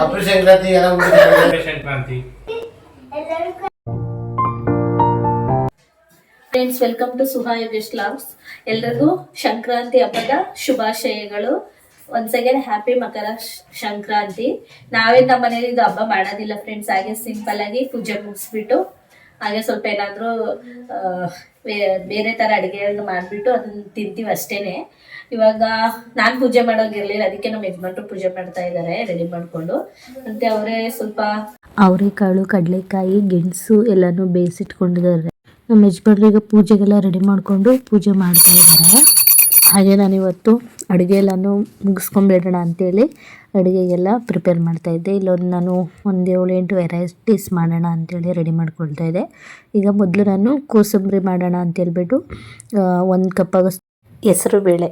ಎಲ್ಲ friends welcome to Suha Yogesh labs ಎಲ್ರಿಗೂ ಸಂಕ್ರಾಂತಿ ಹಬ್ಬದ ಶುಭಾಶಯಗಳು. Again happy Makara Sankranti. ನಾವೇ ನಮ್ಮ ಮನೇಲಿ ಇದು ಹಬ್ಬ ಮಾಡೋದಿಲ್ಲ ಫ್ರೆಂಡ್ಸ್ ಹಾಗೆ ಸಿಂಪಲ್ ಆಗಿ ಪೂಜೆ ಮುಗಿಸ್ಬಿಟ್ಟು ಹಾಗೆ ಸ್ವಲ್ಪ ಏನಾದರೂ ಬೇರೆ ಥರ ಅಡುಗೆಗಳನ್ನ ಮಾಡಿಬಿಟ್ಟು ಅದನ್ನ ತಿಂತೀವಿ ಅಷ್ಟೇ ಇವಾಗ ನಾನು ಪೂಜೆ ಮಾಡೋಗಿರ್ಲಿಲ್ಲ ಅದಕ್ಕೆ ನಮ್ಮ ಯಜಮಾನ್ರು ಪೂಜೆ ಮಾಡ್ತಾ ಇದ್ದಾರೆ ರೆಡಿ ಮಾಡಿಕೊಂಡು. ಮತ್ತೆ ಅವರೇ ಸ್ವಲ್ಪ ಅವರೆಕಾಳು, ಕಡಲೆಕಾಯಿ, ಗೆಣಸು ಎಲ್ಲನೂ ಬೇಯಿಸಿಟ್ಕೊಂಡಿದ್ದಾರೆ ನಮ್ಮ ಈಗ ಪೂಜೆಗೆಲ್ಲ ರೆಡಿ ಮಾಡಿಕೊಂಡು ಪೂಜೆ ಮಾಡ್ತಾ ಇದ್ದಾರೆ ಹಾಗೆ ನಾನಿವತ್ತು ಅಡುಗೆ ಎಲ್ಲನೂ ಮುಗಿಸ್ಕೊಂಬಿಡೋಣ ಅಂತೇಳಿ ಅಡುಗೆಗೆಲ್ಲ ಪ್ರಿಪೇರ್ ಮಾಡ್ತಾಯಿದ್ದೆ ಇಲ್ಲೊಂದು ನಾನು ಒಂದು ಏಳು ಎಂಟು ವೆರೈಟೀಸ್ ಮಾಡೋಣ ಅಂತೇಳಿ ರೆಡಿ ಮಾಡ್ಕೊಳ್ತಾ ಇದ್ದೆ. ಈಗ ಮೊದಲು ನಾನು ಕೋಸಂಬರಿ ಮಾಡೋಣ ಅಂತೇಳ್ಬಿಟ್ಟು ಒಂದು ಕಪ್ ಹೆಸರು ಬೇಳೆ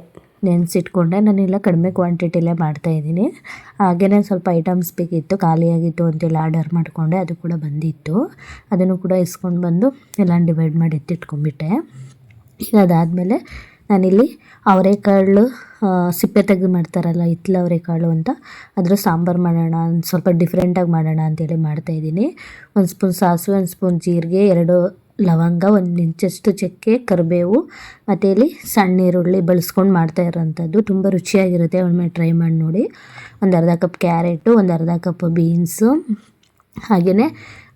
ನೆನೆಸಿಟ್ಕೊಂಡೆ. ನಾನೆಲ್ಲ ಕಡಿಮೆ ಕ್ವಾಂಟಿಟಿಲೇ ಮಾಡ್ತಾಯಿದ್ದೀನಿ ಹಾಗೇ ಸ್ವಲ್ಪ ಐಟಮ್ಸ್ ಬೇಕಿತ್ತು, ಖಾಲಿಯಾಗಿತ್ತು ಅಂತೇಳಿ ಆರ್ಡರ್ ಮಾಡಿಕೊಂಡೆ. ಅದು ಕೂಡ ಬಂದಿತ್ತು. ಅದನ್ನು ಕೂಡ ಇಸ್ಕೊಂಡು ಬಂದು ಎಲ್ಲ ಡಿವೈಡ್ ಮಾಡಿ ಎತ್ತಿಟ್ಕೊಂಡ್ಬಿಟ್ಟೆ. ಈಗ ಅದಾದಮೇಲೆ ನಾನಿಲ್ಲಿ ಅವರೆಕಾಳು ಸಿಪ್ಪೆ ತೆಗೆದು ಮಾಡ್ತಾರಲ್ಲ ಹಿತ್ತಲ ಅವರೆಕಾಳು ಅಂತ. ಅದರ ಸಾಂಬಾರು ಮಾಡೋಣ ಸ್ವಲ್ಪ ಡಿಫ್ರೆಂಟಾಗಿ ಮಾಡೋಣ ಅಂತೇಳಿ ಮಾಡ್ತಾಯಿದ್ದೀನಿ ಒಂದು ಸ್ಪೂನ್ ಸಾಸಿವೆ, ಒಂದು ಸ್ಪೂನ್ ಜೀರಿಗೆ, ಎರಡು ಲವಂಗ, ಒಂದು ಇಂಚಷ್ಟು ಚಕ್ಕೆ, ಕರಿಬೇವು, ಮತ್ತು ಇಲ್ಲಿ ಸಣ್ಣ ಈರುಳ್ಳಿ ಬಳಸ್ಕೊಂಡು ಮಾಡ್ತಾ ಇರೋಂಥದ್ದು. ತುಂಬ ರುಚಿಯಾಗಿರುತ್ತೆ ಒಮ್ಮೆ ಟ್ರೈ ಮಾಡಿ ನೋಡಿ. ಒಂದು ಅರ್ಧ ಕಪ್ ಕ್ಯಾರೆಟು ಒಂದು ಅರ್ಧ ಕಪ್ ಬೀನ್ಸು ಹಾಗೆಯೇ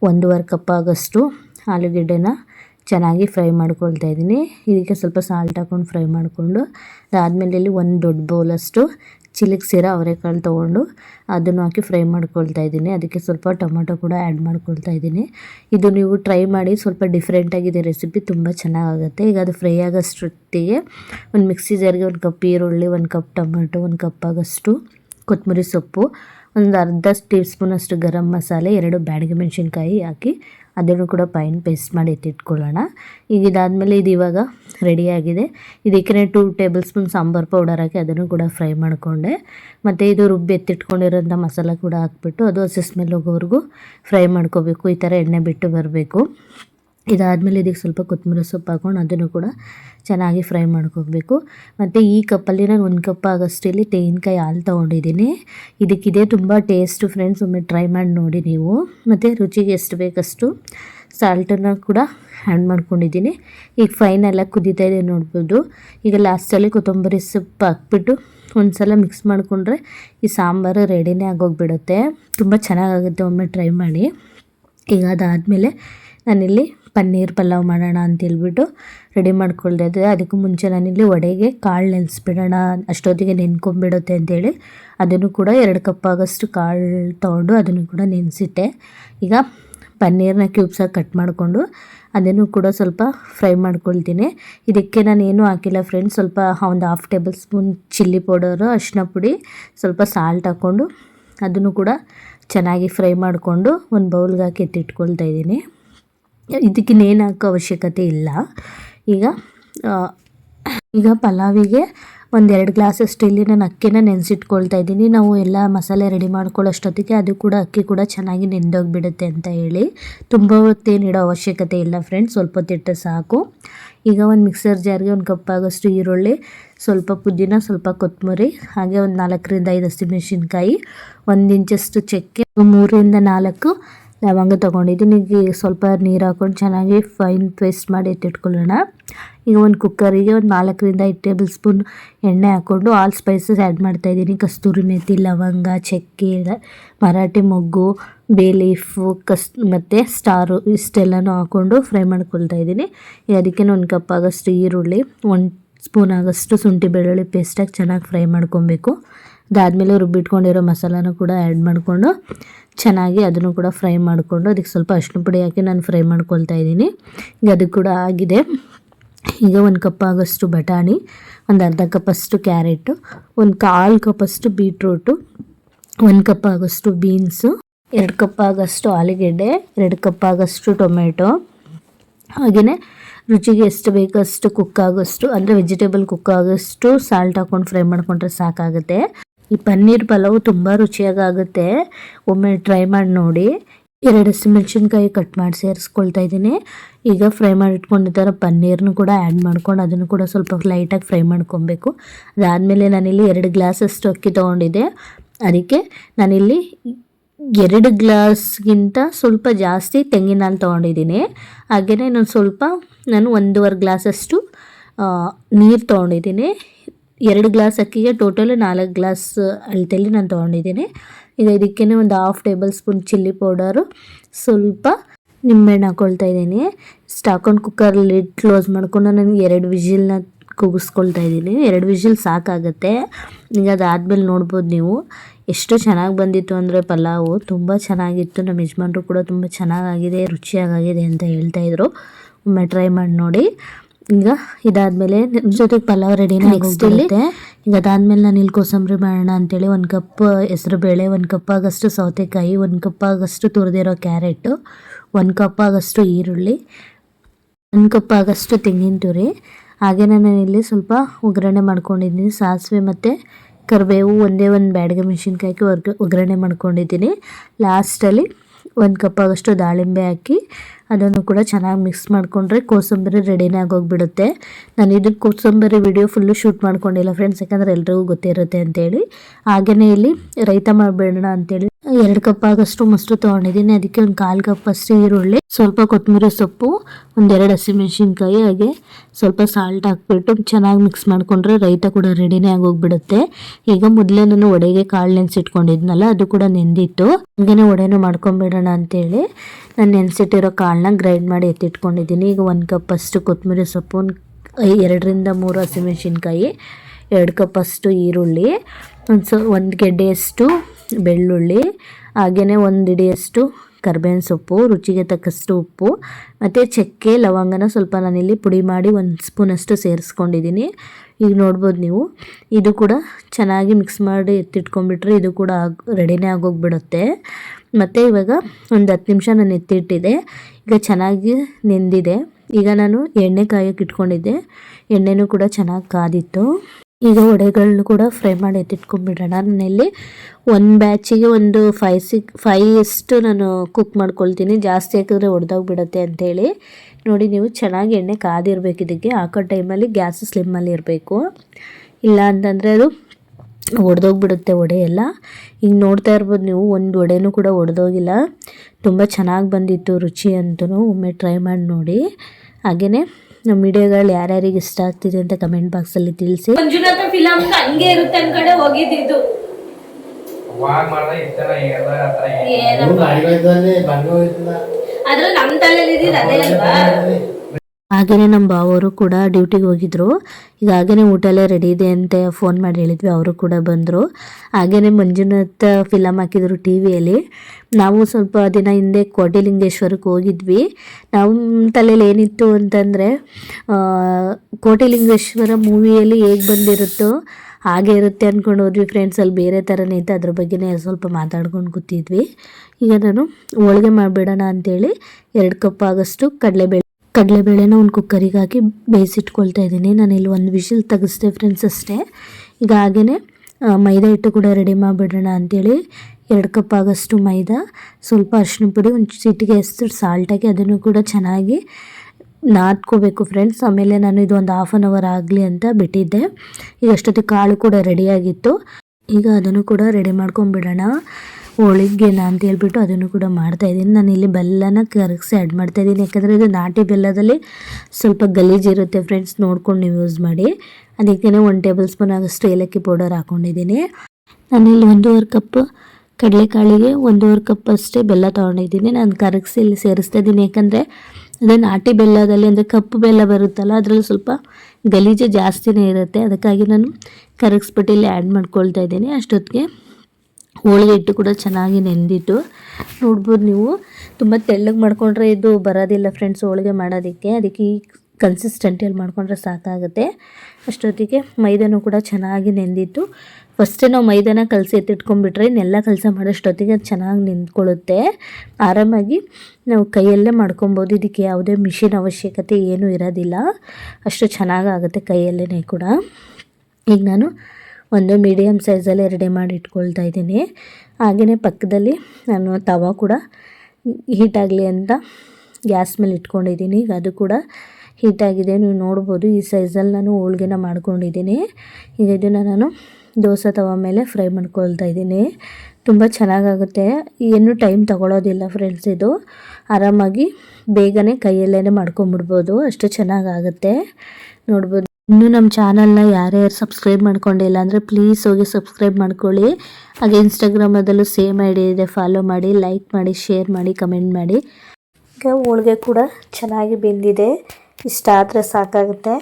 ಒಂದೂವರೆ ಕಪ್ ಆಗೋಷ್ಟು ಆಲೂಗೆಡ್ಡೆನ ಚೆನ್ನಾಗಿ ಫ್ರೈ ಮಾಡ್ಕೊಳ್ತಾ ಇದ್ದೀನಿ. ಇದಕ್ಕೆ ಸ್ವಲ್ಪ ಸಾಲ್ಟ್ ಹಾಕ್ಕೊಂಡು ಫ್ರೈ ಮಾಡಿಕೊಂಡು, ಅದಾದಮೇಲೆ ಇಲ್ಲಿ ಒಂದು ದೊಡ್ಡ ಬೌಲಷ್ಟು ಚಿಲಿಗೆ ಸೀರ ಅವರೆಕಾಳು ತೊಗೊಂಡು ಅದನ್ನು ಹಾಕಿ ಫ್ರೈ ಮಾಡ್ಕೊಳ್ತಾ ಇದ್ದೀನಿ. ಅದಕ್ಕೆ ಸ್ವಲ್ಪ ಟೊಮೊಟೊ ಕೂಡ ಆ್ಯಡ್ ಮಾಡ್ಕೊಳ್ತಾ ಇದ್ದೀನಿ. ಇದು ನೀವು ಟ್ರೈ ಮಾಡಿ ಸ್ವಲ್ಪ ಡಿಫ್ರೆಂಟಾಗಿದೆ ರೆಸಿಪಿ ತುಂಬ ಚೆನ್ನಾಗಾಗುತ್ತೆ. ಈಗ ಅದು ಫ್ರೈ ಆಗೋಷ್ಟೊತ್ತಿಗೆ ಒಂದು ಮಿಕ್ಸಿ ಜಾರಿಗೆ ಒಂದು ಕಪ್ ಈರುಳ್ಳಿ, ಒಂದು ಕಪ್ ಟೊಮೊಟೊ, ಒಂದು ಕಪ್ ಆಗೋಷ್ಟು ಕೊತ್ತಂಬರಿ ಸೊಪ್ಪು, ಒಂದು ಅರ್ಧ ಟೀ ಸ್ಪೂನಷ್ಟು ಗರಂ ಮಸಾಲೆ, ಎರಡು ಬ್ಯಾಡಗೆ ಮೆಣಸಿನ್ಕಾಯಿ ಹಾಕಿ ಅದನ್ನು ಕೂಡ ಪೈನ್ ಪೇಸ್ಟ್ ಮಾಡಿ ಎತ್ತಿಟ್ಕೊಳ್ಳೋಣ ಈಗ ಇದಾದಮೇಲೆ ಇದು ಇವಾಗ ರೆಡಿಯಾಗಿದೆ ಇದಕ್ಕೆ two table spoon sambar powder ಹಾಕಿ ಅದನ್ನು ಕೂಡ ಫ್ರೈ ಮಾಡಿಕೊಂಡೆ. ಮತ್ತು ಇದು ರುಬ್ಬಿ ಎತ್ತಿಟ್ಕೊಂಡಿರೋಂಥ ಮಸಾಲ ಕೂಡ ಹಾಕ್ಬಿಟ್ಟು ಅದು ಹಸಿ ಸ್ಮೆಲ್ ಹೋಗೋವರೆಗೂ ಫ್ರೈ ಮಾಡ್ಕೋಬೇಕು. ಈ ಥರ ಎಣ್ಣೆ ಬಿಟ್ಟು ಬರಬೇಕು. ಇದಾದಮೇಲೆ ಇದಕ್ಕೆ ಸ್ವಲ್ಪ ಕೊತ್ತಂಬರಿ ಸೊಪ್ಪು ಹಾಕೊಂಡು ಅದನ್ನು ಕೂಡ ಚೆನ್ನಾಗಿ ಫ್ರೈ ಮಾಡ್ಕೋಬೇಕು. ಮತ್ತು ಈ ಕಪ್ಪಲ್ಲಿ ನಾನು ಒಂದು ಕಪ್ ಆಗೋಷ್ಟು ಇಲ್ಲಿ ತೆಂಗಿನಕಾಯಿ ಹಾಲು ತೊಗೊಂಡಿದ್ದೀನಿ. ಇದಕ್ಕಿದೆ ತುಂಬ ಟೇಸ್ಟು ಫ್ರೆಂಡ್ಸ್, ಒಮ್ಮೆ ಟ್ರೈ ಮಾಡಿ ನೋಡಿ ನೀವು. ಮತ್ತು ರುಚಿಗೆ ಎಷ್ಟು ಬೇಕಷ್ಟು ಸಾಲ್ಟನ್ನು ಕೂಡ ಆ್ಯಡ್ ಮಾಡ್ಕೊಂಡಿದ್ದೀನಿ. ಈಗ ಫೈನೆಲ್ಲ ಕುದೀತಾ ಇದೆ ನೋಡ್ಬೋದು. ಈಗ ಲಾಸ್ಟಲ್ಲಿ ಕೊತ್ತಂಬರಿ ಸೊಪ್ಪು ಹಾಕ್ಬಿಟ್ಟು ಒಂದು ಸಲ ಮಿಕ್ಸ್ ಮಾಡಿಕೊಂಡ್ರೆ ಈ ಸಾಂಬಾರು ರೆಡಿನೇ ಆಗೋಗ್ಬಿಡುತ್ತೆ. ತುಂಬ ಚೆನ್ನಾಗಾಗುತ್ತೆ, ಒಮ್ಮೆ ಟ್ರೈ ಮಾಡಿ. ಈಗ ಅದಾದಮೇಲೆ ನಾನಿಲ್ಲಿ ಪನ್ನೀರ್ ಪಲಾವ್ ಮಾಡೋಣ ಅಂತೇಳ್ಬಿಟ್ಟು ರೆಡಿ ಮಾಡ್ಕೊಳ್ತಾ ಇದ್ದೆ. ಅದಕ್ಕೂ ಮುಂಚೆ ನಾನಿಲ್ಲಿ ವಡೆಗೆ ಕಾಳು ನೆನೆಸ್ಬಿಡೋಣ ಅಷ್ಟೊತ್ತಿಗೆ ನೆನ್ಕೊಂಬಿಡುತ್ತೆ ಅಂತೇಳಿ ಅದನ್ನು ಕೂಡ ಎರಡು ಕಪ್ ಆಗೋಷ್ಟು ಕಾಳು ತೊಗೊಂಡು ಅದನ್ನು ಕೂಡ ನೆನೆಸಿಟ್ಟೆ. ಈಗ ಪನ್ನೀರ್ನ ಕ್ಯೂಬ್ಸಾಗಿ ಕಟ್ ಮಾಡಿಕೊಂಡು ಅದನ್ನು ಕೂಡ ಸ್ವಲ್ಪ ಫ್ರೈ ಮಾಡ್ಕೊಳ್ತೀನಿ. ಇದಕ್ಕೆ ನಾನು ಏನೂ ಹಾಕಿಲ್ಲ ಫ್ರೆಂಡ್ಸ್, ಸ್ವಲ್ಪ ಒಂದು half table spoon chilli powder, ಅರಿಶಿನ ಪುಡಿ, ಸ್ವಲ್ಪ ಸಾಲ್ಟ್ ಹಾಕ್ಕೊಂಡು ಅದನ್ನು ಕೂಡ ಚೆನ್ನಾಗಿ ಫ್ರೈ ಮಾಡಿಕೊಂಡು ಒಂದು ಬೌಲ್ಗೆ ಹಾಕಿ ಎತ್ತಿಟ್ಕೊಳ್ತಾ ಇದ್ದೀನಿ. ಇದಕ್ಕಿನ್ನೇನು ಹಾಕೋ ಅವಶ್ಯಕತೆ ಇಲ್ಲ. ಈಗ ಈಗ ಪಲಾವಿಗೆ ಒಂದೆರಡು ಗ್ಲಾಸಷ್ಟು ಇಲ್ಲಿ ನಾನು ಅಕ್ಕಿನ ನೆನೆಸಿಟ್ಕೊಳ್ತಾ ಇದ್ದೀನಿ. ನಾವು ಎಲ್ಲ ಮಸಾಲೆ ರೆಡಿ ಮಾಡ್ಕೊಳ್ಳೋಷ್ಟೊತ್ತಿಗೆ ಅದು ಕೂಡ, ಅಕ್ಕಿ ಕೂಡ ಚೆನ್ನಾಗಿ ನೆಂದೋಗಿಬಿಡುತ್ತೆ ಅಂತ ಹೇಳಿ. ತುಂಬ ಹೊತ್ತೇನು ಇಡೋ ಅವಶ್ಯಕತೆ ಇಲ್ಲ ಫ್ರೆಂಡ್ಸ್, ಸ್ವಲ್ಪ ಹೊತ್ತಿಟ್ಟರೆ ಸಾಕು. ಈಗ ಒಂದು ಮಿಕ್ಸರ್ ಜಾರ್ಗೆ ಒಂದು ಕಪ್ ಆಗೋಷ್ಟು ಈರುಳ್ಳಿ, ಸ್ವಲ್ಪ ಪುದೀನ, ಸ್ವಲ್ಪ ಕೊತ್ತಂಬರಿ, ಹಾಗೆ ಒಂದು ನಾಲ್ಕರಿಂದ ಐದು ಹಸಿಮೆಣಸಿನ್ಕಾಯಿ, ಒಂದು ಇಂಚಷ್ಟು ಚಕ್ಕೆ, ಮೂರರಿಂದ ನಾಲ್ಕು ಲವಂಗ ತೊಗೊಂಡಿದ್ದೀನಿ ಈಗ ಸ್ವಲ್ಪ ನೀರು ಹಾಕೊಂಡು ಚೆನ್ನಾಗಿ ಫೈನ್ ಪೇಸ್ಟ್ ಮಾಡಿ ಎತ್ತಿಟ್ಕೊಳ್ಳೋಣ ಈಗ ಒಂದು ಕುಕ್ಕರಿಗೆ ಒಂದು ನಾಲ್ಕರಿಂದ ಐದು ಟೇಬಲ್ ಸ್ಪೂನ್ ಎಣ್ಣೆ ಹಾಕ್ಕೊಂಡು ಆಲ್ ಸ್ಪೈಸಸ್ ಆ್ಯಡ್ ಮಾಡ್ತಾಯಿದ್ದೀನಿ ಕಸ್ತೂರಿ ಮೇಥಿ ಲವಂಗ, ಚಕ್ಕೆ, ಮರಾಠಿ ಮೊಗ್ಗು ಬೇ ಲೀಫು ಕಸ್, ಮತ್ತು ಸ್ಟಾರು ಇಷ್ಟೆಲ್ಲನೂ ಹಾಕ್ಕೊಂಡು ಫ್ರೈ ಮಾಡ್ಕೊಳ್ತಾ ಇದ್ದೀನಿ. ಈಗ ಅದಕ್ಕೆ ಒಂದು ಕಪ್ ಆಗಷ್ಟು ಈರುಳ್ಳಿ, ಒಂದು ಸ್ಪೂನ್ ಆಗೋಷ್ಟು ಶುಂಠಿ ಬೆಳ್ಳುಳ್ಳಿ ಪೇಸ್ಟಾಗಿ ಚೆನ್ನಾಗಿ ಫ್ರೈ ಮಾಡ್ಕೊಬೇಕು. ಅದಾದಮೇಲೆ ರುಬ್ಬಿಟ್ಕೊಂಡಿರೋ ಮಸಾಲನ ಕೂಡ ಆ್ಯಡ್ ಮಾಡಿಕೊಂಡು ಚೆನ್ನಾಗಿ ಅದನ್ನು ಕೂಡ ಫ್ರೈ ಮಾಡಿಕೊಂಡು ಅದಕ್ಕೆ ಸ್ವಲ್ಪ ಅರಿಶಿನ ಪುಡಿ ಹಾಕಿ ನಾನು ಫ್ರೈ ಮಾಡ್ಕೊಳ್ತಾ ಇದ್ದೀನಿ. ಈಗ ಅದು ಕೂಡ ಆಗಿದೆ. ಈಗ ಒಂದು ಕಪ್ ಆಗೋಷ್ಟು ಬಟಾಣಿ, ಒಂದು ಅರ್ಧ ಕಪ್ಪಷ್ಟು ಕ್ಯಾರೆಟು, ಒಂದು ಕಾಲು ಕಪ್ಪಷ್ಟು ಬೀಟ್ರೂಟು, ಒಂದು ಕಪ್ ಆಗೋಷ್ಟು ಬೀನ್ಸು, ಎರಡು ಕಪ್ ಆಗೋಷ್ಟು ಆಲೂಗೆಡ್ಡೆ, ಎರಡು ಕಪ್ ಆಗೋಷ್ಟು ಟೊಮೆಟೊ ಹಾಗೆಯೇ ರುಚಿಗೆ ಎಷ್ಟು ಬೇಕಷ್ಟು ಕುಕ್ ಆಗೋಷ್ಟು, ಅಂದರೆ ವೆಜಿಟೇಬಲ್ ಕುಕ್ ಆಗೋಷ್ಟು ಸಾಲ್ಟ್ ಹಾಕ್ಕೊಂಡು ಫ್ರೈ ಮಾಡ್ಕೊಂಡ್ರೆ ಸಾಕಾಗುತ್ತೆ. ಈ ಪನ್ನೀರ್ ಪಲಾವು ತುಂಬ ರುಚಿಯಾಗುತ್ತೆ ಒಮ್ಮೆ ಟ್ರೈ ಮಾಡಿ ನೋಡಿ. ಎರಡು ಹಸಿಮೆಣ್ಸಿನ್ಕಾಯಿ ಕಟ್ ಮಾಡಿ ಸೇರಿಸ್ಕೊಳ್ತಾ ಇದ್ದೀನಿ. ಈಗ ಫ್ರೈ ಮಾಡಿ ಇಟ್ಕೊಂಡಿದ್ದಾರ ಪನ್ನೀರ್ನು ಕೂಡ ಆ್ಯಡ್ ಮಾಡ್ಕೊಂಡು ಅದನ್ನು ಕೂಡ ಸ್ವಲ್ಪ ಲೈಟಾಗಿ ಫ್ರೈ ಮಾಡ್ಕೊಬೇಕು. ಅದಾದಮೇಲೆ ನಾನಿಲ್ಲಿ ಎರಡು ಗ್ಲಾಸಷ್ಟು ಅಕ್ಕಿ ತೊಗೊಂಡಿದ್ದೆ. ಅದಕ್ಕೆ ನಾನಿಲ್ಲಿ ಎರಡು ಗ್ಲಾಸ್ಗಿಂತ ಸ್ವಲ್ಪ ಜಾಸ್ತಿ ತೆಂಗಿನ ಹಾಲು ತೊಗೊಂಡಿದ್ದೀನಿ. ಹಾಗೆಯೇ ನಾನು ಸ್ವಲ್ಪ ನಾನು ಒಂದೂವರೆ ಗ್ಲಾಸಷ್ಟು ನೀರು ತೊಗೊಂಡಿದ್ದೀನಿ. ಎರಡು ಗ್ಲಾಸ್ ಅಕ್ಕಿಗೆ ಟೋಟಲ್ ನಾಲ್ಕು ಗ್ಲಾಸ್ ಅಳತೆಯಲ್ಲಿ ನಾನು ತೊಗೊಂಡಿದ್ದೀನಿ. ಈಗ ಇದಕ್ಕೇ ಒಂದು half table spoon chilli powder ಸ್ವಲ್ಪ ನಿಂಬೆಹಣ್ಣು ಹಾಕ್ಕೊಳ್ತಾ ಇದ್ದೀನಿ. ಸ್ಟಾಕೊಂಡು ಕುಕ್ಕರ್ ಲಿಡ್ ಕ್ಲೋಸ್ ಮಾಡ್ಕೊಂಡು ನನಗೆ ಎರಡು ವಿಜಿಲ್ನ ಕೂಗಿಸ್ಕೊಳ್ತಾ ಇದ್ದೀನಿ. ಎರಡು ವಿಜಿಲ್ ಸಾಕಾಗುತ್ತೆ. ಈಗ ಅದಾದ್ಮೇಲೆ ನೋಡ್ಬೋದು ನೀವು. ಎಷ್ಟು ಚೆನ್ನಾಗಿ ಬಂದಿತ್ತು ಅಂದರೆ ಪಲಾವು ತುಂಬ ಚೆನ್ನಾಗಿತ್ತು. ನಮ್ಮ ಯಜಮಾನ್ರು ಕೂಡ ತುಂಬ ಚೆನ್ನಾಗಾಗಿದೆ ರುಚಿಯಾಗಿದೆ ಅಂತ ಹೇಳ್ತಾಯಿದ್ರು ಒಮ್ಮೆ ಟ್ರೈ ಮಾಡಿ ನೋಡಿ. ಈಗ ಇದಾದಮೇಲೆ ಜೊತೆಗೆ ಪಲಾವ್ ರೆಡಿ ನೆಕ್ಸ್ಟ್ ಇಲ್ಲಿ ಈಗ ಅದಾದ್ಮೇಲೆ ನಾನು ಇಲ್ಲಿ ಕೋಸಂಬರಿ ಮಾಡೋಣ ಅಂತೇಳಿ ಒಂದು ಕಪ್ ಹೆಸರು ಬೇಳೆ ಒಂದು ಕಪ್ ಆಗಷ್ಟು ಸೌತೆಕಾಯಿ ಒಂದು ಕಪ್ ಆಗಷ್ಟು ತುರಿದಿರೋ ಕ್ಯಾರೆಟು ಒಂದು ಕಪ್ ಆಗಷ್ಟು ಈರುಳ್ಳಿ ಒಂದು ಕಪ್ ಆಗಷ್ಟು ತೆಂಗಿನ ತುರಿ. ಹಾಗೆ ನಾನು ಇಲ್ಲಿ ಸ್ವಲ್ಪ ಒಗ್ಗರಣೆ ಮಾಡ್ಕೊಂಡಿದ್ದೀನಿ. ಸಾಸಿವೆ ಮತ್ತು ಕರಿಬೇವು ಒಂದೇ ಒಂದು ಬ್ಯಾಡ್ಗೆ ಮೆಣಸಿನ್ಕಾಯಿ ಒಗ್ಗರಣೆ ಮಾಡ್ಕೊಂಡಿದ್ದೀನಿ. ಲಾಸ್ಟಲ್ಲಿ ಒಂದು ಕಪ್ ಆಗಷ್ಟು ದಾಳಿಂಬೆ ಹಾಕಿ ಅದನ್ನು ಕೂಡ ಚೆನ್ನಾಗಿ ಮಿಕ್ಸ್ ಮಾಡಿಕೊಂಡ್ರೆ ಕೋಸಂಬರಿ ರೆಡಿನೇ ಆಗೋಗ್ಬಿಡುತ್ತೆ. ನಾನು ಇದಕ್ಕೆ ಕೋಸಂಬರಿ ವಿಡಿಯೋ ಫುಲ್ಲು ಶೂಟ್ ಮಾಡ್ಕೊಂಡಿಲ್ಲ ಫ್ರೆಂಡ್ಸ್ ಯಾಕಂದರೆ ಎಲ್ರಿಗೂ ಗೊತ್ತಿರುತ್ತೆ ಅಂತೇಳಿ. ಹಾಗೆಯೇ ಇಲ್ಲಿ ರೈತ ಮಾಡಬೇಡ ಅಂತೇಳಿ ಎರಡು ಕಪ್ ಆಗಷ್ಟು ಮೊಸರು ತೊಗೊಂಡಿದ್ದೀನಿ. ಅದಕ್ಕೆ ಒಂದು ಕಾಲು ಕಪ್ ಅಷ್ಟು ಈರುಳ್ಳಿ, ಸ್ವಲ್ಪ ಕೊತ್ತಂಬರಿ ಸೊಪ್ಪು ಒಂದೆರಡು ಹಸಿಮೆಣಸಿನ್ಕಾಯಿ, ಹಾಗೆ ಸ್ವಲ್ಪ ಸಾಲ್ಟ್ ಹಾಕ್ಬಿಟ್ಟು ಚೆನ್ನಾಗಿ ಮಿಕ್ಸ್ ಮಾಡಿಕೊಂಡ್ರೆ ರೈತ ಕೂಡ ರೆಡಿನೇ ಆಗೋಗ್ಬಿಡುತ್ತೆ. ಈಗ ಮೊದಲೇ ನಾನು ಒಡೆಗೆ ಕಾಳು ನೆನೆಸಿಟ್ಕೊಂಡಿದ್ನಲ್ಲ ಅದು ಕೂಡ ನೆಂದಿತ್ತು. ಹಾಗೆಯೇ ಒಡೆನೂ ಮಾಡ್ಕೊಂಬಿಡೋಣ ಅಂತೇಳಿ. ನಾನು ನೆನೆಸಿಟ್ಟಿರೋ ಕಾಳನ್ನ ಗ್ರೈಂಡ್ ಮಾಡಿ ಎತ್ತಿಟ್ಕೊಂಡಿದ್ದೀನಿ. ಈಗ ಒಂದು ಕಪ್ ಅಷ್ಟು ಕೊತ್ತಂಬರಿ ಸೊಪ್ಪು ಎರಡರಿಂದ ಮೂರು ಹಸಿಮೆಣಸಿನ್ಕಾಯಿ, ಎರಡು ಕಪ್ ಅಷ್ಟು ಈರುಳ್ಳಿ, ಒಂದು ಸೊ, ಒಂದು ಗೆಡ್ಡೆಯಷ್ಟು ಬೆಳ್ಳುಳ್ಳಿ ಹಾಗೆಯೇ ಒಂದು ಹಿಡಿಯಷ್ಟು ಕರ್ಬೇವಿನ ಸೊಪ್ಪು, ರುಚಿಗೆ ತಕ್ಕಷ್ಟು ಉಪ್ಪು, ಮತ್ತು ಚಕ್ಕೆ, ಲವಂಗನ ಸ್ವಲ್ಪ ನಾನಿಲ್ಲಿ ಪುಡಿ ಮಾಡಿ ಒಂದು ಸ್ಪೂನಷ್ಟು ಸೇರಿಸ್ಕೊಂಡಿದ್ದೀನಿ. ಈಗ ನೋಡ್ಬೋದು ನೀವು, ಇದು ಕೂಡ ಚೆನ್ನಾಗಿ ಮಿಕ್ಸ್ ಮಾಡಿ ಎತ್ತಿಟ್ಕೊಂಡ್ಬಿಟ್ರೆ ಇದು ಕೂಡ ಆಗ ರೆಡಿನೇ ಆಗೋಗ್ಬಿಡುತ್ತೆ. ಮತ್ತು ಇವಾಗ ಒಂದು ಹತ್ತು ನಿಮಿಷ ನಾನು ಎತ್ತಿಟ್ಟಿದೆ ಈಗ ಚೆನ್ನಾಗಿ ನೆಂದಿದೆ. ಈಗ ನಾನು ಎಣ್ಣೆ ಕಾಯೋಕೆ ಇಟ್ಕೊಂಡಿದ್ದೆ. ಎಣ್ಣೆನೂ ಕೂಡ ಚೆನ್ನಾಗಿ ಕಾದಿತ್ತು. ಈಗ ವಡೆಗಳನ್ನ ಕೂಡ ಫ್ರೈ ಮಾಡಿ ಎತ್ತಿಟ್ಕೊಂಡ್ಬಿಡೋಣ. ನಾನಲ್ಲಿ ಒಂದು ಬ್ಯಾಚಿಗೆ ಒಂದು ಫೈ ಸಿಕ್ ಫೈ ಅಷ್ಟು ನಾನು ಕುಕ್ ಮಾಡ್ಕೊಳ್ತೀನಿ. ಜಾಸ್ತಿ ಹಾಕಿದ್ರೆ ಒಡೆದೋಗ್ಬಿಡತ್ತೆ ಅಂಥೇಳಿ ನೋಡಿ ನೀವು ಚೆನ್ನಾಗಿ ಎಣ್ಣೆ ಕಾದಿರಬೇಕು ಇದಕ್ಕೆ. ಹಾಕೋ ಟೈಮಲ್ಲಿ ಗ್ಯಾಸ್ ಸ್ಲಿಮ್ಮಲ್ಲಿ ಇರಬೇಕು. ಇಲ್ಲ ಅಂತಂದರೆ ಅದು ಒಡೆದೋಗ್ಬಿಡುತ್ತೆ ವಡೆ ಎಲ್ಲ. ಈಗ ನೋಡ್ತಾ ಇರ್ಬೋದು ನೀವು ಒಂದು ವಡೆನೂ ಕೂಡ ಒಡೆದೋಗಿಲ್ಲ. ತುಂಬ ಚೆನ್ನಾಗಿ ಬಂದಿತ್ತು ರುಚಿ ಅಂತೂ ಒಮ್ಮೆ ಟ್ರೈ ಮಾಡಿ ನೋಡಿ. ಹಾಗೆಯೇ ನಮ್ಮ ವಿಡಿಯೋಗಳು ಯಾರ್ಯಾರಿಗೆ ಇಷ್ಟ ಆಗ್ತಿದೆ ಅಂತ ಕಮೆಂಟ್ ಬಾಕ್ಸಲ್ಲಿ ತಿಳಿಸಿ. ಮಂಜುನಾಥ ಫಿಲಮ್ ಹಂಗೆ ಇರುತ್ತೆ ಅನ್ಕಡೆ ಹೋಗಿದ್ದಿದ್ದು ಆದ್ರೆ ನಮ್ ತಲೆಯಲ್ಲಿ ಇದ್ದಿದ್ದು ಅದೇ ಅಲ್ವಾ? ಹಾಗೆಯೇ ನಮ್ಮ ಬಾವರು ಕೂಡ ಡ್ಯೂಟಿಗೆ ಹೋಗಿದ್ರು. ಈಗ ಹಾಗೆಯೇ ಊಟ ಎಲ್ಲ ರೆಡಿ ಇದೆ ಅಂತ ಫೋನ್ ಮಾಡಿ ಹೇಳಿದ್ವಿ, ಅವರು ಕೂಡ ಬಂದರು. ಹಾಗೆಯೇ ಮಂಜುನಾಥ ಫಿಲಮ್ ಹಾಕಿದರು ಟಿ ವಿಯಲ್ಲಿ ನಾವು ಸ್ವಲ್ಪ ದಿನ ಹಿಂದೆ ಕೋಟಿಲಿಂಗೇಶ್ವರಕ್ಕೆ ಹೋಗಿದ್ವಿ. ನಮ್ಮ ತಲೆಯಲ್ಲಿ ಏನಿತ್ತು ಅಂತಂದರೆ ಕೋಟಿಲಿಂಗೇಶ್ವರ ಮೂವಿಯಲ್ಲಿ ಹೇಗೆ ಬಂದಿರುತ್ತೋ ಹಾಗೆ ಇರುತ್ತೆ ಅಂದ್ಕೊಂಡು ಹೋದ್ವಿ ಫ್ರೆಂಡ್ಸ್ ಅಲ್ಲಿ ಬೇರೆ ಥರನೇ ಇತ್ತು, ಅದ್ರ ಬಗ್ಗೆನೇ ಸ್ವಲ್ಪ ಮಾತಾಡ್ಕೊಂಡು ಕೂತಿದ್ವಿ. ಈಗ ನಾನು ಹೋಳಿಗೆ ಮಾಡಿಬಿಡೋಣ ಅಂತೇಳಿ ಎರಡು ಕಪ್ ಆಗಷ್ಟು ಕಡಲೆಬೇಳೆ ಕಡಲೆಬೇಳೆನ ಒಂದು ಕುಕ್ಕರಿಗೆ ಹಾಕಿ ಬೇಯಿಸಿಟ್ಕೊಳ್ತಾ ಇದ್ದೀನಿ. ನಾನು ಇಲ್ಲಿ ಒಂದು ವಿಷಲ್ ತೆಗೆಸ್ದೆ ಫ್ರೆಂಡ್ಸ್ ಅಷ್ಟೇ. ಈಗ ಹಾಗೆಯೇ ಮೈದಾ ಹಿಟ್ಟು ಕೂಡ ರೆಡಿ ಮಾಡಿಬಿಡೋಣ ಅಂಥೇಳಿ ಎರಡು ಕಪ್ ಆಗೋಷ್ಟು ಮೈದಾ, ಸ್ವಲ್ಪ ಅರಿಶಿನ ಪುಡಿ, ಒಂದು ಸಿಟ್ಟಿಗೆ ಎಷ್ಟು ಸಾಲ್ಟಾಗಿ ಅದನ್ನು ಕೂಡ ಚೆನ್ನಾಗಿ ನಾದ್ಕೋಬೇಕು ಫ್ರೆಂಡ್ಸ್ ಆಮೇಲೆ ನಾನು ಇದು ಒಂದು ಹಾಫ್ ಆನ್ ಅವರ್ ಆಗಲಿ ಅಂತ ಬಿಟ್ಟಿದ್ದೆ. ಈಗ ಅಷ್ಟೊತ್ತಿಗೆ ಕಾಳು ಕೂಡ ರೆಡಿಯಾಗಿತ್ತು ಈಗ ಅದನ್ನು ಕೂಡ ರೆಡಿ ಮಾಡ್ಕೊಂಬಿಡೋಣ ಹೋಳಿಗೆನ ಅಂತ ಹೇಳ್ಬಿಟ್ಟು ಅದನ್ನು ಕೂಡ ಮಾಡ್ತಾ ಇದ್ದೀನಿ. ನಾನು ಇಲ್ಲಿ ಬೆಲ್ಲನ ಕರಗಿಸಿ ಆ್ಯಡ್ ಮಾಡ್ತಾ ಇದ್ದೀನಿ. ಯಾಕಂದರೆ ಇದು ನಾಟಿ ಬೆಲ್ಲದಲ್ಲಿ ಸ್ವಲ್ಪ ಗಲೀಜಿರುತ್ತೆ ಫ್ರೆಂಡ್ಸ್ ನೋಡ್ಕೊಂಡು ನೀವು ಯೂಸ್ ಮಾಡಿ. ಅದಕ್ಕೇ ಒಂದು ಟೇಬಲ್ ಸ್ಪೂನ್ ಆಗಷ್ಟು ಏಲಕ್ಕಿ ಪೌಡರ್ ಹಾಕ್ಕೊಂಡಿದ್ದೀನಿ ನಾನಿಲ್ಲಿ ಒಂದೂವರೆ ಕಪ್ ಕಡಲೆಕಾಳಿಗೆ ಒಂದೂವರೆ ಕಪ್ ಅಷ್ಟೇ ಬೆಲ್ಲ ತೊಗೊಂಡಿದ್ದೀನಿ. ನಾನು ಕರಗಿಸಿ ಇಲ್ಲಿ ಸೇರಿಸ್ತಾ ಇದ್ದೀನಿ. ಯಾಕಂದರೆ ಅದೇ ನಾಟಿ ಬೆಲ್ಲದಲ್ಲಿ ಅಂದರೆ ಕಪ್ಪು ಬೆಲ್ಲ ಬರುತ್ತಲ್ಲ, ಅದರಲ್ಲಿ ಸ್ವಲ್ಪ ಗಲೀಜು ಜಾಸ್ತಿನೇ ಇರುತ್ತೆ. ಅದಕ್ಕಾಗಿ ನಾನು ಕರಗಿಸ್ಬಿಟ್ಟು ಇಲ್ಲಿ ಆ್ಯಡ್ ಮಾಡ್ಕೊಳ್ತಾ ಇದ್ದೀನಿ ಅಷ್ಟೊತ್ತಿಗೆ. ಹೋಳಿಗೆ ಹಿಟ್ಟು ಕೂಡ ಚೆನ್ನಾಗಿ ನೆಂದಿತ್ತು. ನೋಡ್ಬೋದು ನೀವು. ತುಂಬ ತೆಳ್ಳಗೆ ಮಾಡಿಕೊಂಡ್ರೆ ಇದು ಬರೋದಿಲ್ಲ ಫ್ರೆಂಡ್ಸ್ ಹೋಳಿಗೆ ಮಾಡೋದಕ್ಕೆ. ಅದಕ್ಕೆ ಈ ಕನ್ಸಿಸ್ಟೆಂಟಿಯಲ್ಲಿ ಮಾಡ್ಕೊಂಡ್ರೆ ಸಾಕಾಗುತ್ತೆ. ಅಷ್ಟೊತ್ತಿಗೆ ಮೈದಾನು ಕೂಡ ಚೆನ್ನಾಗಿ ನೆಂದಿತ್ತು. ಫಸ್ಟೇ ನಾವು ಮೈದಾನ ಕಲಸಿ ಎತ್ತಿಟ್ಕೊಂಡ್ಬಿಟ್ರೆ ಇನ್ನೆಲ್ಲ ಕೆಲಸ ಮಾಡೋಷ್ಟೊತ್ತಿಗೆ ಅದು ಚೆನ್ನಾಗಿ ನಿಂತ್ಕೊಳ್ಳುತ್ತೆ. ಆರಾಮಾಗಿ ನಾವು ಕೈಯಲ್ಲೇ ಮಾಡ್ಕೊಬೋದು. ಇದಕ್ಕೆ ಯಾವುದೇ ಮಿಷಿನ್ ಅವಶ್ಯಕತೆ ಏನೂ ಇರೋದಿಲ್ಲ. ಅಷ್ಟು ಚೆನ್ನಾಗಾಗುತ್ತೆ ಕೈಯಲ್ಲೇ ಕೂಡ. ಈಗ ನಾನು ಒಂದು ಮೀಡಿಯಮ್ ಸೈಜಲ್ಲಿ ರೆಡಿ ಮಾಡಿ ಇಟ್ಕೊಳ್ತಾ ಇದ್ದೀನಿ. ಹಾಗೆಯೇ ಪಕ್ಕದಲ್ಲಿ ನಾನು ತವ ಕೂಡ ಹೀಟಾಗಲಿ ಅಂತ ಗ್ಯಾಸ್ ಮೇಲೆ ಇಟ್ಕೊಂಡಿದ್ದೀನಿ. ಈಗ ಅದು ಕೂಡ ಹೀಟಾಗಿದೆ ನೀವು ನೋಡ್ಬೋದು ಈ ಸೈಜಲ್ಲಿ ನಾನು ಹೋಳ್ಗೆನ ಮಾಡ್ಕೊಂಡಿದ್ದೀನಿ. ಈಗ ಇದನ್ನು ನಾನು ದೋಸೆ ತವ ಮೇಲೆ ಫ್ರೈ ಮಾಡ್ಕೊಳ್ತಾ ಇದ್ದೀನಿ. ತುಂಬ ಚೆನ್ನಾಗಾಗುತ್ತೆ. ಏನು ಟೈಮ್ ತಗೊಳ್ಳೋದಿಲ್ಲ ಫ್ರೆಂಡ್ಸ್ ಇದು. ಆರಾಮಾಗಿ ಬೇಗನೆ ಕೈಯಲ್ಲೇ ಮಾಡ್ಕೊಂಬಿಡ್ಬೋದು. ಅಷ್ಟು ಚೆನ್ನಾಗಾಗುತ್ತೆ. ನೋಡ್ಬೋದು. ಇನ್ನು ನಮ್ಮ ಚಾನಲ್ನ ಯಾರ್ಯಾರು ಸಬ್ಸ್ಕ್ರೈಬ್ ಮಾಡ್ಕೊಂಡಿಲ್ಲ ಅಂದರೆ ಪ್ಲೀಸ್ ಹೋಗಿ ಸಬ್ಸ್ಕ್ರೈಬ್ ಮಾಡ್ಕೊಳ್ಳಿ. ಹಾಗೆ ಇನ್ಸ್ಟಾಗ್ರಾಮದಲ್ಲೂ ಸೇಮ್ ಐ ಡಿ ಇದೆ. ಫಾಲೋ ಮಾಡಿ ಲೈಕ್ ಮಾಡಿ ಶೇರ್ ಮಾಡಿ ಕಮೆಂಟ್ ಮಾಡಿ. ಈಗ ಹೋಳಿಗೆ ಕೂಡ ಚೆನ್ನಾಗಿ ಬೆಂದಿದೆ. ಇಷ್ಟ ಆದರೆ ಸಾಕಾಗುತ್ತೆ.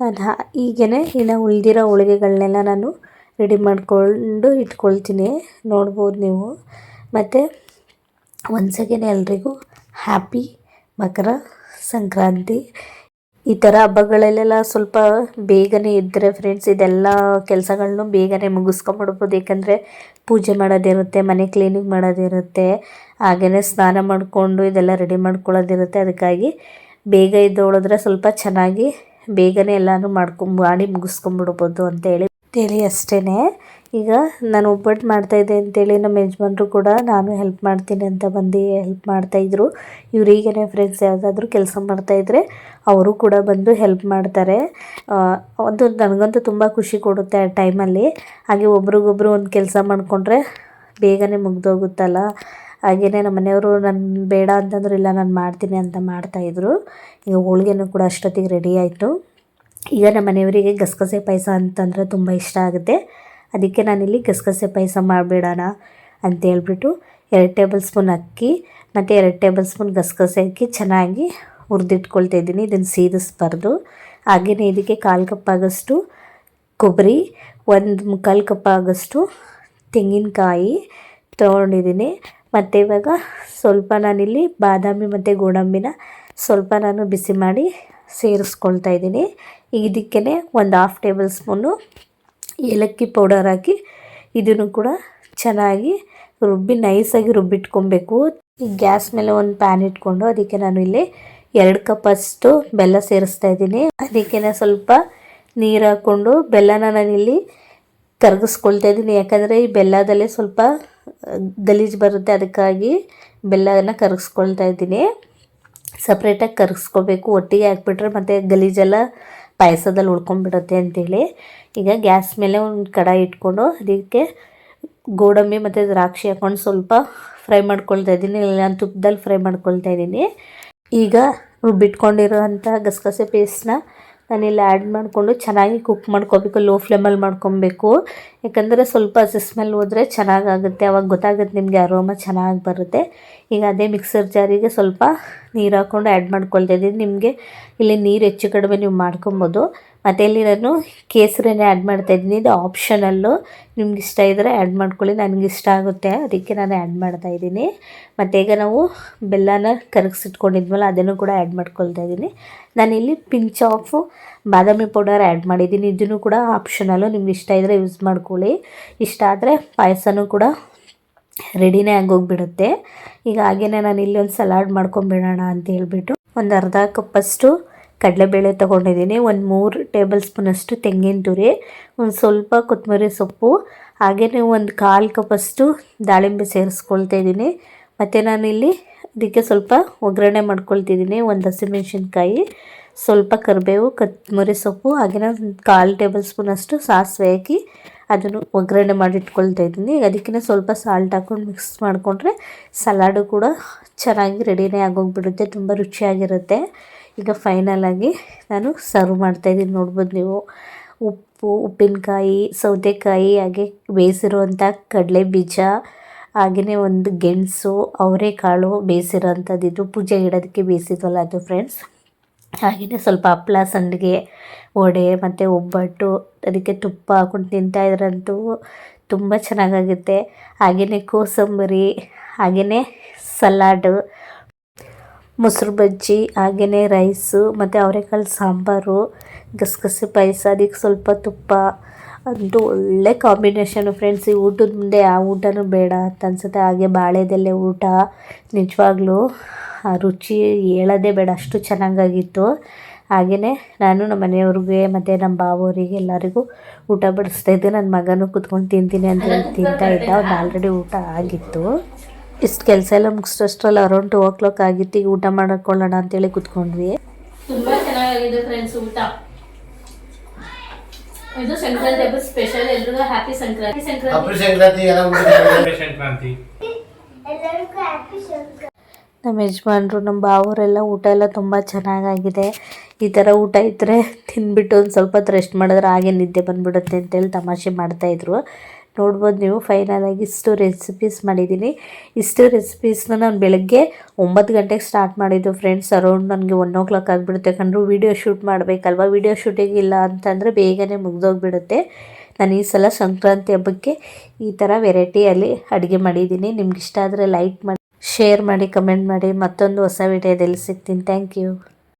ನಾನು ಹೀಗೇ ಇನ್ನು ಉಳಿದಿರೋ ಹೋಳಿಗೆಗಳನ್ನೆಲ್ಲ ನಾನು ರೆಡಿ ಮಾಡಿಕೊಂಡು ಇಟ್ಕೊಳ್ತೀನಿ. ನೋಡ್ಬೋದು ನೀವು. ಮತ್ತು ಒಂದ್ಸಗೇನೆ ಎಲ್ರಿಗೂ ಹ್ಯಾಪಿ ಮಕರ ಸಂಕ್ರಾಂತಿ. ಈ ಥರ ಹಬ್ಬಗಳಲ್ಲೆಲ್ಲ ಸ್ವಲ್ಪ ಬೇಗನೆ ಇದ್ದರೆ ಫ್ರೆಂಡ್ಸ್ ಇದೆಲ್ಲ ಕೆಲಸಗಳನ್ನು ಬೇಗನೆ ಮುಗಿಸ್ಕೊಂಬಿಡ್ಬೋದು ಏಕೆಂದರೆ ಪೂಜೆ ಮಾಡೋದಿರುತ್ತೆ, ಮನೆ ಕ್ಲೀನಿಂಗ್ ಮಾಡೋದಿರುತ್ತೆ ಹಾಗೆಯೇ ಸ್ನಾನ ಮಾಡಿಕೊಂಡು ಇದೆಲ್ಲ ರೆಡಿ ಮಾಡ್ಕೊಳ್ಳೋದಿರುತ್ತೆ. ಅದಕ್ಕಾಗಿ ಬೇಗ ಇದ್ದೋಳಿದ್ರೆ ಸ್ವಲ್ಪ ಚೆನ್ನಾಗಿ ಬೇಗನೆ ಎಲ್ಲನೂ ಮಾಡ್ಕೊಂಡು ಮಾಡಿ ಮುಗಿಸ್ಕೊಂಬಿಡ್ಬೋದು ಅಂತೇಳಿ ಅಂತೇಳಿ ಅಷ್ಟೇ ಈಗ ನಾನು ಒಬ್ಬಟ್ಟು ಮಾಡ್ತಾಯಿದ್ದೆ ಅಂತೇಳಿ ನಮ್ಮ ಯಜಮಾನ್ರು ಕೂಡ ನಾನು ಹೆಲ್ಪ್ ಮಾಡ್ತೀನಿ ಅಂತ ಬಂದು ಹೆಲ್ಪ್ ಮಾಡ್ತಾಯಿದ್ರು ಇವರಿಗೇನೆ ಫ್ರೆಂಡ್ಸ್ ಯಾವುದಾದ್ರೂ ಕೆಲಸ ಮಾಡ್ತಾಯಿದ್ರೆ ಅವರು ಕೂಡ ಬಂದು ಹೆಲ್ಪ್ ಮಾಡ್ತಾರೆ. ಅದು ನನಗಂತೂ ತುಂಬ ಖುಷಿ ಕೊಡುತ್ತೆ ಆ ಟೈಮಲ್ಲಿ ಹಾಗೆ ಒಬ್ರಿಗೊಬ್ರು ಒಂದು ಕೆಲಸ ಮಾಡಿಕೊಂಡ್ರೆ ಬೇಗನೆ ಮುಗ್ದೋಗುತ್ತಲ್ಲ. ಹಾಗೆಯೇ ನಮ್ಮ ಮನೆಯವರು ನಾನು ಬೇಡ ಅಂತಂದ್ರೆ ಇಲ್ಲ ನಾನು ಮಾಡ್ತೀನಿ ಅಂತ ಮಾಡ್ತಾಯಿದ್ರು ಈಗ ಹೋಳಿಗೆನೂ ಕೂಡ ಅಷ್ಟೊತ್ತಿಗೆ ರೆಡಿ ಆಯಿತು. ಈಗ ನಮ್ಮ ಮನೆಯವರಿಗೆ ಗಸಗಸೆ ಪಾಯಸ ಅಂತಂದರೆ ತುಂಬ ಇಷ್ಟ ಆಗುತ್ತೆ. ಅದಕ್ಕೆ ನಾನಿಲ್ಲಿ ಗಸಗಸೆ ಪಾಯಸ ಮಾಡಿಬಿಡೋಣ ಅಂತ ಹೇಳ್ಬಿಟ್ಟು ಎರಡು ಟೇಬಲ್ ಸ್ಪೂನ್ ಅಕ್ಕಿ ಮತ್ತು ಎರಡು ಟೇಬಲ್ ಸ್ಪೂನ್ ಗಸಗಸೆ ಅಕ್ಕಿ ಚೆನ್ನಾಗಿ ಹುರಿದಿಟ್ಕೊಳ್ತಾ ಇದ್ದೀನಿ. ಇದನ್ನು ಸೀದಿಸ್ಬಾರ್ದು. ಹಾಗೆಯೇ ಇದಕ್ಕೆ ಕಾಲು ಕಪ್ ಆಗೋಷ್ಟು ಕೊಬ್ಬರಿ, ಒಂದು ಮುಕ್ಕಾಲು ಕಪ್ ಆಗೋಷ್ಟು ತೆಂಗಿನಕಾಯಿ ತೊಗೊಂಡಿದ್ದೀನಿ. ಮತ್ತು ಇವಾಗ ಸ್ವಲ್ಪ ನಾನಿಲ್ಲಿ ಬಾದಾಮಿ ಮತ್ತು ಗೋಡಂಬಿನ ಸ್ವಲ್ಪ ನಾನು ಬಿಸಿ ಮಾಡಿ ಸೇರಿಸ್ಕೊಳ್ತಾ ಇದ್ದೀನಿ. ಇದಕ್ಕೇ ಒಂದು ಹಾಫ್ ಟೇಬಲ್ ಸ್ಪೂನು ಏಲಕ್ಕಿ ಪೌಡರ್ ಹಾಕಿ ಇದನ್ನು ಕೂಡ ಚೆನ್ನಾಗಿ ರುಬ್ಬಿ ನೈಸಾಗಿ ರುಬ್ಬಿಟ್ಕೊಬೇಕು. ಈ ಗ್ಯಾಸ್ ಮೇಲೆ ಒಂದು ಪ್ಯಾನ್ ಇಟ್ಕೊಂಡು ಅದಕ್ಕೆ ನಾನು ಇಲ್ಲಿ ಎರಡು ಕಪ್ಪಷ್ಟು ಬೆಲ್ಲ ಸೇರಿಸ್ತಾ ಇದ್ದೀನಿ. ಅದಕ್ಕೆ ಸ್ವಲ್ಪ ನೀರು ಹಾಕ್ಕೊಂಡು ಬೆಲ್ಲನ ನಾನಿಲ್ಲಿ ಕರಗಿಸ್ಕೊಳ್ತಾ ಇದ್ದೀನಿ. ಯಾಕಂದರೆ ಈ ಬೆಲ್ಲದಲ್ಲೇ ಸ್ವಲ್ಪ ಗಲೀಜು ಬರುತ್ತೆ. ಅದಕ್ಕಾಗಿ ಬೆಲ್ಲನ ಕರಗಿಸ್ಕೊಳ್ತಾ ಇದ್ದೀನಿ. ಸಪ್ರೇಟಾಗಿ ಕರಗಿಸ್ಕೋಬೇಕು. ಒಟ್ಟಿಗೆ ಹಾಕ್ಬಿಟ್ರೆ ಮತ್ತು ಗಲೀಜೆಲ್ಲ ಪಾಯಸದಲ್ಲಿ ಉಳ್ಕೊಂಡ್ಬಿಡುತ್ತೆ ಅಂತೇಳಿ. ಈಗ ಗ್ಯಾಸ್ ಮೇಲೆ ಒಂದು ಕಡಾಯಿ ಇಟ್ಕೊಂಡು ಅದಕ್ಕೆ ಗೋಡಂಬಿ ಮತ್ತು ದ್ರಾಕ್ಷಿ ಹಾಕ್ಕೊಂಡು ಸ್ವಲ್ಪ ಫ್ರೈ ಮಾಡ್ಕೊಳ್ತಾ ಇದ್ದೀನಿ. ಇಲ್ಲ, ನಾನು ತುಪ್ಪದಲ್ಲಿ ಫ್ರೈ ಮಾಡ್ಕೊಳ್ತಾ ಇದ್ದೀನಿ. ಈಗ ರುಬ್ಬಿಟ್ಕೊಂಡಿರೋ ಅಂಥ ಗಸಗಸೆ ಪೇಸ್ಟ್ನ ನಾನಿಲ್ಲಿ ಆ್ಯಡ್ ಮಾಡಿಕೊಂಡು ಚೆನ್ನಾಗಿ ಕುಕ್ ಮಾಡ್ಕೋಬೇಕು ಲೋ ಫ್ಲೇಮಲ್ಲಿ ಮಾಡ್ಕೊಬೇಕು. ಯಾಕಂದರೆ ಸ್ವಲ್ಪ ಸ್ಮೆಲ್ ಹೋದರೆ ಚೆನ್ನಾಗಾಗುತ್ತೆ. ಅವಾಗ ಗೊತ್ತಾಗುತ್ತೆ ನಿಮಗೆ ಅರೋಮ ಚೆನ್ನಾಗಿ ಬರುತ್ತೆ. ಈಗ ಅದೇ ಮಿಕ್ಸರ್ ಜಾರಿಗೆ ಸ್ವಲ್ಪ ನೀರು ಹಾಕ್ಕೊಂಡು ಆ್ಯಡ್ ಮಾಡ್ಕೊಳ್ತಾ ಇದ್ದೀನಿ. ನಿಮಗೆ ಇಲ್ಲಿ ನೀರು ಹೆಚ್ಚು ಕಡಿಮೆ ನೀವು ಮಾಡ್ಕೊಬೋದು. ಮತ್ತು ಇಲ್ಲಿ ನಾನು ಕೇಸರಿನೇ ಆ್ಯಡ್ ಮಾಡ್ತಾ ಇದ್ದೀನಿ. ಇದು ಆಪ್ಷನಲ್ಲು ನಿಮ್ಗೆ ಇಷ್ಟ ಇದ್ದರೆ ಆ್ಯಡ್ ಮಾಡ್ಕೊಳ್ಳಿ, ನನಗೆ ಇಷ್ಟ ಆಗುತ್ತೆ. ಅದಕ್ಕೆ ನಾನು ಆ್ಯಡ್ ಮಾಡ್ತಾ ಇದ್ದೀನಿ. ಮತ್ತು ಈಗ ನಾವು ಬೆಲ್ಲನ ಕರಗಿಸಿಟ್ಕೊಂಡಿದ್ವಲ್ಲ, ಅದನ್ನು ಕೂಡ ಆ್ಯಡ್ ಮಾಡ್ಕೊಳ್ತಾ ಇದ್ದೀನಿ. ನಾನಿಲ್ಲಿ ಪಿಂಚ್ ಆಫ್ ಬಾದಾಮಿ ಪೌಡರ್ ಆ್ಯಡ್ ಮಾಡಿದ್ದೀನಿ. ಇದನ್ನು ಕೂಡ ಆಪ್ಷನಲ್ಲು ನಿಮ್ಗೆ ಇಷ್ಟ ಇದ್ದರೆ ಯೂಸ್ ಮಾಡ್ಕೊಳ್ಳಿ. ಇಷ್ಟ ಆದರೆ ಪಾಯಸನೂ ಕೂಡ ರೆಡಿನೇ ಆಗೋಗ್ಬಿಡುತ್ತೆ. ಈಗ ಹಾಗೆಯೇ ನಾನು ಇಲ್ಲಿ ಒಂದು ಸಲಾಡ್ ಮಾಡ್ಕೊಂಬಿಡೋಣ ಅಂತ ಹೇಳ್ಬಿಟ್ಟು ಒಂದು ಅರ್ಧ ಕಪ್ಪಷ್ಟು ಕಡಲೆಬೇಳೆ ತೊಗೊಂಡಿದ್ದೀನಿ. ಒಂದು ಮೂರು ಟೇಬಲ್ ಸ್ಪೂನಷ್ಟು ತೆಂಗಿನ ತುರಿ, ಒಂದು ಸ್ವಲ್ಪ ಕೊತ್ತಂಬರಿ ಸೊಪ್ಪು ಹಾಗೆಯೇ ಒಂದು ಕಾಲು ಕಪ್ಪಷ್ಟು ದಾಳಿಂಬೆ ಸೇರಿಸ್ಕೊಳ್ತಾ ಇದ್ದೀನಿ. ಮತ್ತು ನಾನಿಲ್ಲಿ ಇದಕ್ಕೆ ಸ್ವಲ್ಪ ಒಗ್ಗರಣೆ ಮಾಡ್ಕೊಳ್ತಿದ್ದೀನಿ, ಒಂದು ಹಸಿಮೆಣ್ಸಿನ್ಕಾಯಿ, ಸ್ವಲ್ಪ ಕರಿಬೇವು ಕೊತ್ತಂಬರಿ ಸೊಪ್ಪು ಹಾಗೆಯೇ ಒಂದು ಕಾಲು ಟೇಬಲ್ ಸ್ಪೂನಷ್ಟು ಸಾಸಿವೆ ಹಾಕಿ ಅದನ್ನು ಒಗ್ಗರಣೆ ಮಾಡಿಟ್ಕೊಳ್ತಾ ಇದ್ದೀನಿ. ಅದಕ್ಕಿಂತ ಸ್ವಲ್ಪ ಸಾಲ್ಟ್ ಹಾಕ್ಕೊಂಡು ಮಿಕ್ಸ್ ಮಾಡಿಕೊಂಡ್ರೆ ಸಲಾಡು ಕೂಡ ಚೆನ್ನಾಗಿ ರೆಡಿನೇ ಆಗೋಗ್ಬಿಡುತ್ತೆ, ತುಂಬ ರುಚಿಯಾಗಿರುತ್ತೆ. ಈಗ ಫೈನಲಾಗಿ ನಾನು ಸರ್ವ್ ಮಾಡ್ತಾಯಿದ್ದೀನಿ ನೋಡ್ಬೋದು ನೀವು ಉಪ್ಪು, ಉಪ್ಪಿನಕಾಯಿ, ಸೌತೆಕಾಯಿ ಹಾಗೆ ಬೇಯಿಸಿರುವಂಥ ಕಡಲೆ ಬೀಜ, ಹಾಗೆಯೇ ಒಂದು ಗೆಣಸು ಅವರೆಕಾಳು ಬೇಯಿಸಿರೋವಂಥದ್ದು. ಇದು ಪೂಜೆಗೆ ಇಡೋದಕ್ಕೆ ಬೇಯಿಸಿದ್ವಲ್ಲ ಅದು ಫ್ರೆಂಡ್ಸ್ ಹಾಗೆಯೇ ಸ್ವಲ್ಪ ಹಪ್ಪಳ ಸಂಡಿಗೆ, ವಡೆ ಮತ್ತು ಒಬ್ಬಟ್ಟು, ಅದಕ್ಕೆ ತುಪ್ಪ ಹಾಕ್ಕೊಂಡು ತಿಂತಾಯಿದ್ರಂತೂ ತುಂಬ ಚೆನ್ನಾಗಾಗುತ್ತೆ. ಹಾಗೆಯೇ ಕೋಸಂಬರಿ, ಹಾಗೆಯೇ ಸಲಾಡು ಮೊಸರು ಬಜ್ಜಿ ಹಾಗೆಯೇ ರೈಸು, ಮತ್ತು ಅವರೆಕಾಳು ಸಾಂಬಾರು, ಗಸಗಸೆ ಪಾಯಸ ಅದಕ್ಕೆ ಸ್ವಲ್ಪ ತುಪ್ಪ. ಅಂತೂ ಒಳ್ಳೆ ಕಾಂಬಿನೇಷನು ಫ್ರೆಂಡ್ಸ್. ಈ ಊಟದ ಮುಂದೆ ಯಾವ ಊಟನೂ ಬೇಡ ಅಂತ ಅನ್ಸುತ್ತೆ. ಹಾಗೆ ಬಾಳೆದೆಲೆ ಊಟ. ನಿಜವಾಗ್ಲೂ ಆ ರುಚಿ ಹೇಳೋದೇ ಬೇಡ. ಅಷ್ಟು ಚೆನ್ನಾಗಾಗಿತ್ತು. ಹಾಗೆಯೇ ನಾನು ನಮ್ಮ ಮನೆಯವ್ರಿಗೆ ಮತ್ತು ನಮ್ಮ ಬಾವರಿಗೆ ಎಲ್ಲರಿಗೂ ಊಟ ಬಡಿಸ್ತಾ ಇದ್ದೆ. ನನ್ನ ಮಗನೂ ಕುತ್ಕೊಂಡು ತಿಂತೀನಿ ಅಂತ ತಿಂತಾ ಇದ್ದ ಅವ್ನು ಆಲ್ರೆಡಿ ಊಟ ಆಗಿತ್ತು. ಇಷ್ಟು ಕೆಲಸ ಎಲ್ಲ ಮುಗಿಸೋಷ್ಟ್ರಲ್ಲಿ ಅರೌಂಡ್ ಟು ಓ ಕ್ಲಾಕ್ ಆಗಿತ್ತು ಈಗ ಊಟ ಮಾಡ್ಕೊಳ್ಳೋಣ ಅಂತೇಳಿ ಕುತ್ಕೊಂಡ್ವಿ. ತುಂಬಾ ಚೆನ್ನಾಗಿದೆ ಫ್ರೆಂಡ್ಸ್ ಊಟ. ಇದು ಸಂಕ್ರಾಂತಿ ಹಬ್ಬ ಸ್ಪೆಷಲ್ ಎಲ್ರಿಗೂ ಹ್ಯಾಪಿ ಸಂಕ್ರಾಂತಿ. ಸಂಕ್ರಾಂತಿ. ಸಂಕ್ರಾಂತಿ ನಮ್ಮ ಯಜಮಾನ್ರು ನಮ್ಮ ಬಾವರೆಲ್ಲ ಊಟ ಎಲ್ಲ ತುಂಬ ಚೆನ್ನಾಗಾಗಿದೆ. ಈ ಥರ ಊಟ ಇದ್ದರೆ ತಿಂದ್ಬಿಟ್ಟು ಒಂದು ಸ್ವಲ್ಪ ಹೊತ್ತು ರೆಸ್ಟ್ ಮಾಡಿದ್ರೆ ಹಾಗೆ ನಿದ್ದೆ ಬಂದ್ಬಿಡುತ್ತೆ ಅಂತೇಳಿ ತಮಾಷೆ ಮಾಡ್ತಾಯಿದ್ರು ನೋಡ್ಬೋದು ನೀವು ಫೈನಲಾಗಿ ಇಷ್ಟು ರೆಸಿಪೀಸ್ ಮಾಡಿದ್ದೀನಿ. ಇಷ್ಟು ರೆಸಿಪೀಸ್ನ ನಾನು ಬೆಳಗ್ಗೆ ಒಂಬತ್ತು ಗಂಟೆಗೆ ಸ್ಟಾರ್ಟ್ ಮಾಡಿದ್ದು ಫ್ರೆಂಡ್ಸ್ ಅರೌಂಡ್ ನನಗೆ ಒನ್ ಓ ಕ್ಲಾಕ್ ಆಗಿಬಿಡುತ್ತೆ. ಯಾಕಂದ್ರೆ ವೀಡಿಯೋ ಶೂಟ್ ಮಾಡಬೇಕಲ್ವ? ವೀಡಿಯೋ ಶೂಟಿಂಗ್ ಇಲ್ಲ ಅಂತಂದರೆ ಬೇಗನೆ ಮುಗ್ದೋಗ್ಬಿಡುತ್ತೆ. ನಾನು ಈ ಸಲ ಸಂಕ್ರಾಂತಿ ಹಬ್ಬಕ್ಕೆ ಈ ಥರ ವೆರೈಟಿಯಲ್ಲಿ ಅಡುಗೆ ಮಾಡಿದ್ದೀನಿ. ನಿಮ್ಗೆ ಇಷ್ಟ ಆದರೆ ಲೈಕ್ ಮಾಡಿ ಶೇರ್ ಮಾಡಿ ಕಮೆಂಟ್ ಮಾಡಿ. ಮತ್ತೊಂದು ಹೊಸ ವಿಡಿಯೋದಲ್ಲಿ ಸಿಗ್ತೀನಿ. Thank you